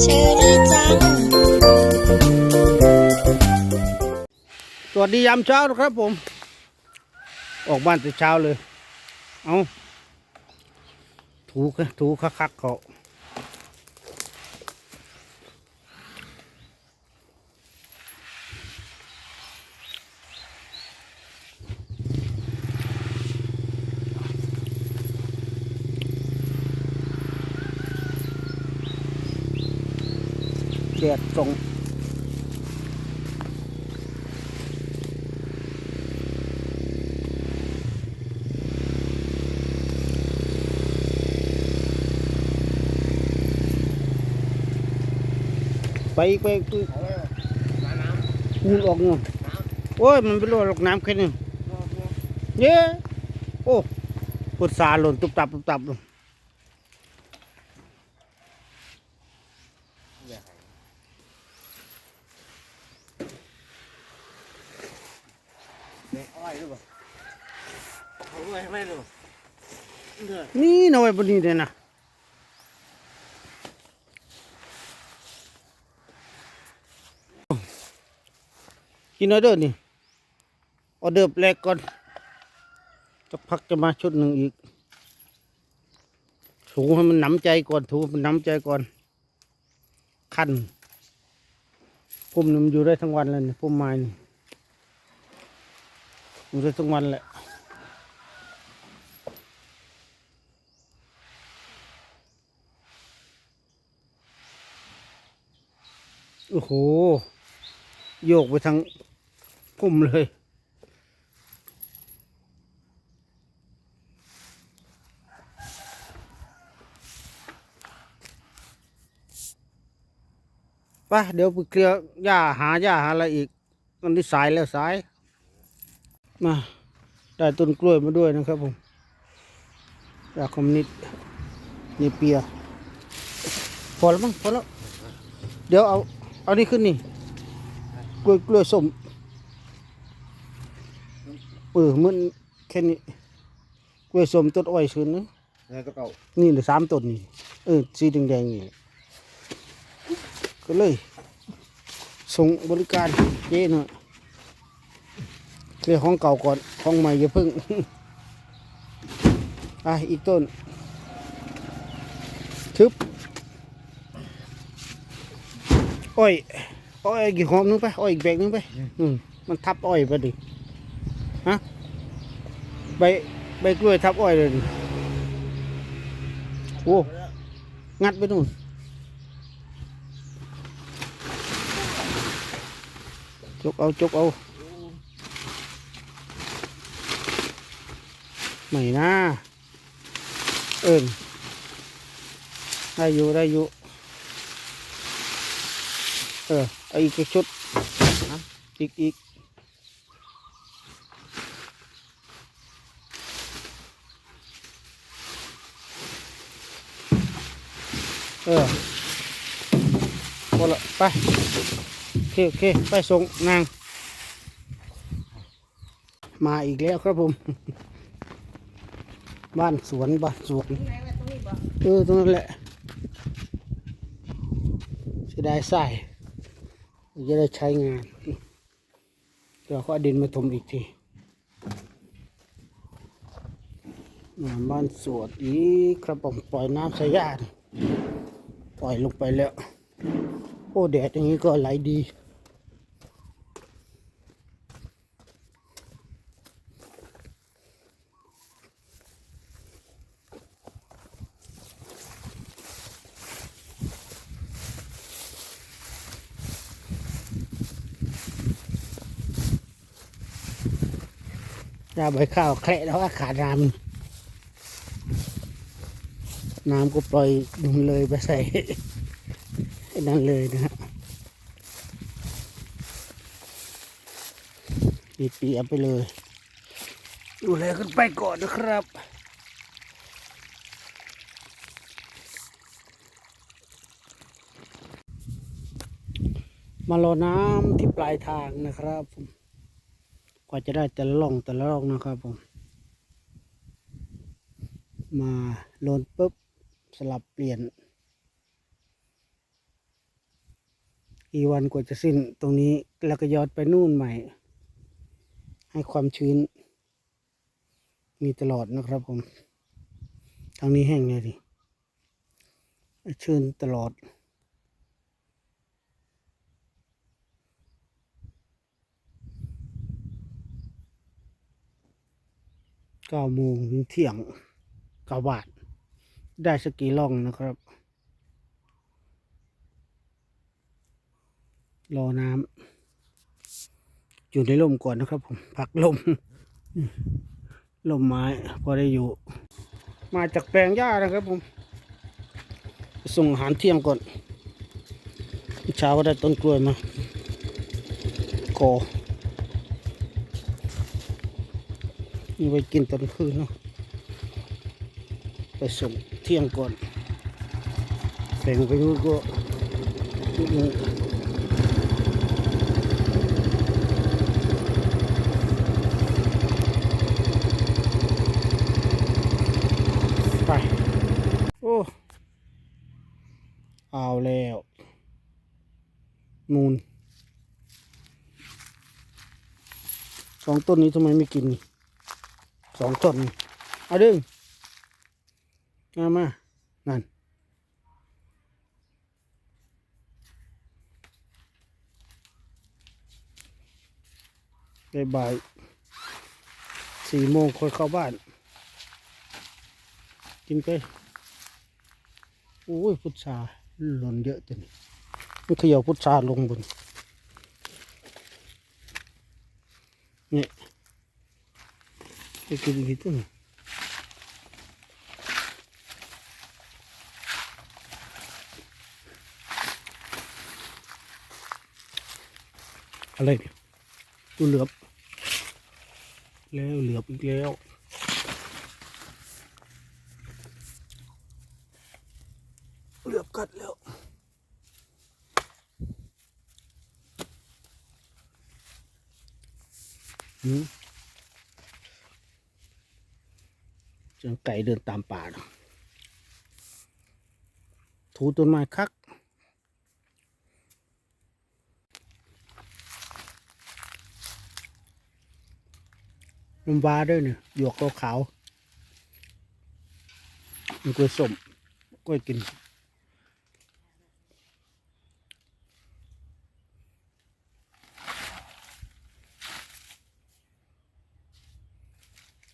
เชอรี่จัง สวัสดียามเช้านะครับผม ออกบ้านแต่เช้าเลย เอาถูกถูคักๆเขา แดดส่งไปไปคือคูนออกเนาะโอ้ย มันเป็นรถลกน้ำแค่นี้เย้โอ้ปุดสาหล่นตุบตับตุบตับลง นี่หน่อยบนนี้เลยนะกินออเดอร์นี่ออเดอร์แรกก่อนสักพักจะมาชุดหนึ่งอีกถูให้มันหนำใจก่อนถูมันหนำใจก่อน คันพุ่มนี่มอยู่ได้ทั้งวันเลยพุ่มไม้นี่ อยู่ได้ทั้งวันแหละโอ้โห โยกไปทางพุ่มเลย ไปเดี๋ยวไปเคลียร์หญ้าหาหญ้าหาอะไรอีกตอนนี้สายแล้วสาย มาได้ต้นกล้วยมาด้วยนะครับผมจากคอมมิวนิสต์เนเปีย พอแล้วมั้งพอแล้ว เดี๋ยวเอา เอานี่ขึ้นนี่ กล้วยกล้วยส้มเออมันแค่นี้ กล้วยส้มต้นอ้อยชื้นนะนี่ตัวเก่านี่เหลือสามต้นนี่ เออ สีแดงๆนี่ ก็เลย ส่งบริการเจ๊หน่อย เคลียร์ของเก่าก่อนของใหม่อย่าพิ่งอะอีกต้นทึบอ้อยอ้อยกี่หอมนึงไปอ้อยอีกแบกนึงไปอืมมันทับอ้อยไปดิฮะใบใบกล้วยทับอ้อยเลยดิโอ้งัดไปนู่นจกเอาจกเอา ไม่นะเอิญได้อยู่ได้อยู่เออเอาอีกชุดอีกอีกเออพอละไปโอเคโอเคไปส่งนางมาอีกแล้วครับผม บ้านสวนบ้านสวน เออตรงนั้นแหละเสียดายใส่จะได้ใช้งานเดี๋ยวขาเอดินมาถมอีกทีบ้านสวนอีกครับผมปล่อยน้ำใส่ยาดปล่อยลงไปแล้ว โอ้แดดอย่างนี้ก็ไหลดี ยาใบข้าวแคระแล้วว่าขาดน้ำน้ำก็ปล่อยดึงเลยไปใส่นั่นเลยนะฮะปีเปียไปเลย ดูแลกันไปก่อนนะครับมารอน้ำที่ปลายทางนะครับผม กว่าจะได้แต่ละล่องแต่ละล่องนะครับผม มาโลนปุ๊บสลับเปลี่ยน อีวันกว่าจะสิ้นตรงนี้แล้วก็ย้อนไปนู่นใหม่ ให้ความชื้น มีตลอดนะครับผม ทางนี้แห้งเลยดิชื้นตลอด เก้าโมงถึงเที่ยงก้าบาท ได้สกีล่องนะครับ รอน้ำอยู่ในร่มก่อนนะครับผมพักลมลมไม้พอได้อยู่ มาจากแปลงหญ้านะครับผม ส่งอาหารเที่ยงก่อน เช้าก็ได้ต้นกล้วยมาขอ นี่ไว้กินตอนคืนเนาะไปส่งเที่ยงก่อนแบ่งไปนู่นก็ไปโอ้เอาแล้วมูลสองต้นนี้ทำไมไม่กินนี่ สองต้นเอาดึงมามา นั่น ได้บ่ายสี่โมงค่อยเข้าบ้าน กินไปโอ้ย พุทราหล่นเยอะจังมันเขย่าพุทราลงบนนี่ ไปกินกี่ต้นอะไรเนี่ยตัวเหลือบแล้วเหลือบอีกแล้วเหลือบกัดแล้วหืม เจังไก่เดินตามป่าเนอะถูต้นไม้คัก น้ำว้าด้วยเนี่ยหยวกขาวๆมันกล้วยส้มกล้วยกิน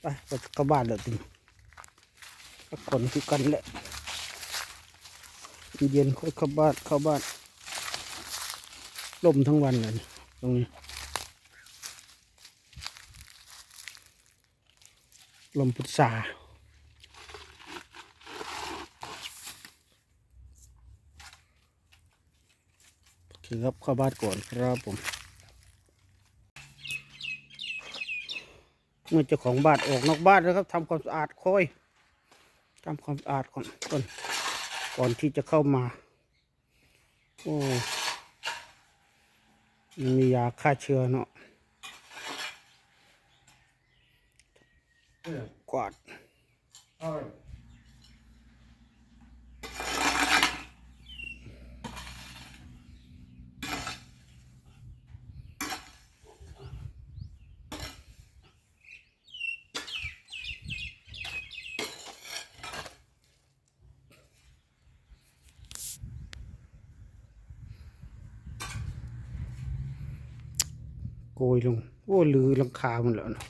ไปก็เข้าบ้านแล้วติ พักผ่อนคือกันแหละเย็นค่อยเข้าบ้านเข้าบ้านลมทั้งวันเลยตรงนี้ลมพุทราโอเครับเข้าบ้านก่อนครับผม เมื่อเจ้าของบ้านออกนอกบ้านนะครับทำความสะอาดค่อย ทำความสะอาดก่อนก่อนก่อนที่จะเข้ามา โอ้มียาฆ่าเชื้อเนาะกวาด ยลง โอ้ลือลังคาหมันแล้วเนาะ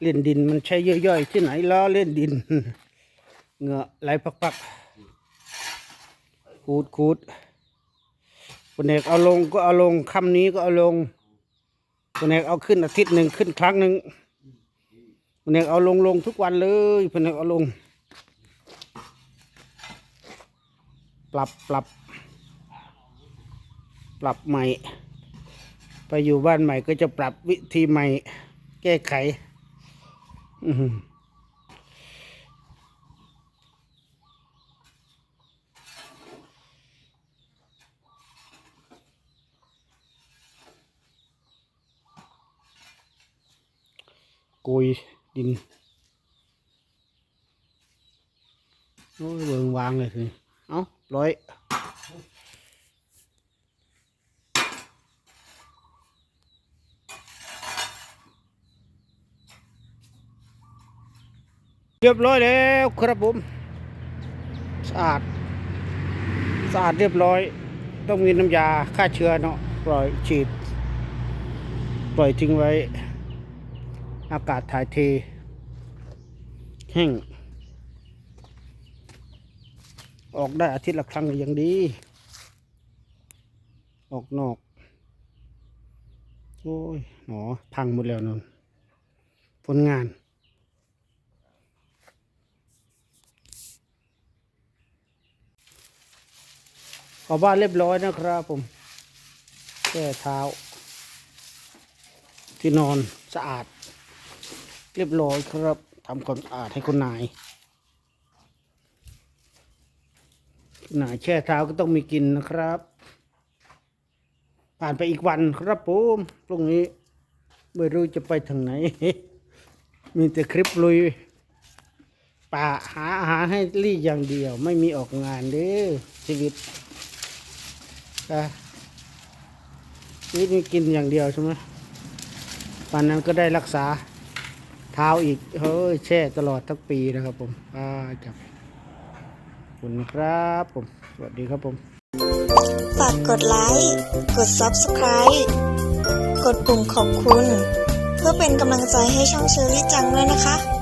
เล่นดินมันใช้ย่อยๆที่ไหนล้อเล่นดินเหงื่อไหลปักๆขูดขูดคนเอกเอาลงก็เอาลงคำนี้ก็เอาลงคนเอกเอาขึ้นอาทิตย์หนึ่งขึ้นครั้งหนึ่งคนเอกเอาลงลงทุกวันเลยคนเอกเอาลง ปรับปรับ ปรับใหม่ ไปอยู่บ้านใหม่ก็จะปรับวิธีใหม่ แก้ไขอือหือโกยดินโอ้ยเบิงวางเลยทีนี้เอาร้อย เรียบร้อยแล้วครับผมสะอาดสะอาดเรียบร้อย ต้องมีน้ำยาฆ่าเชื้อเนาะปล่อยฉีด ปล่อยทิ้งไว้ อากาศถ่ายเทแห้งออกได้อาทิตย์ละครั้งก็ยังดี ออกนอก โอ้ย หนอ พังหมดแล้วนนผลงาน ขอบ้านเรียบร้อยนะครับผมแก้เท้า ที่นอนสะอาด เรียบร้อยครับทำความสะอาดให้คุณนายคุณนายแช่เท้าก็ต้องมีกินนะครับ ผ่านไปอีกวันครับผมพรุ่งนี้ไม่รู้จะไปทางไหน มีแต่คลิปลุยป่าหาอาหารให้ลี่อย่างเดียว ไม่มีออกงานเด้อชีวิต อะชีวิตนี้กินอย่างเดียวใช่ไหมวันนั้นก็ได้รักษาเท้าอีกเฮ้ยแช่ตลอดทั้งปีนะครับผมอ่าจับขอบคุณครับผม สวัสดีครับผม ฝากกดไลค์กด Subscribe กดปุ่มขอบคุณ เพื่อเป็นกำลังใจให้ช่องเชอรี่จังด้วยนะคะ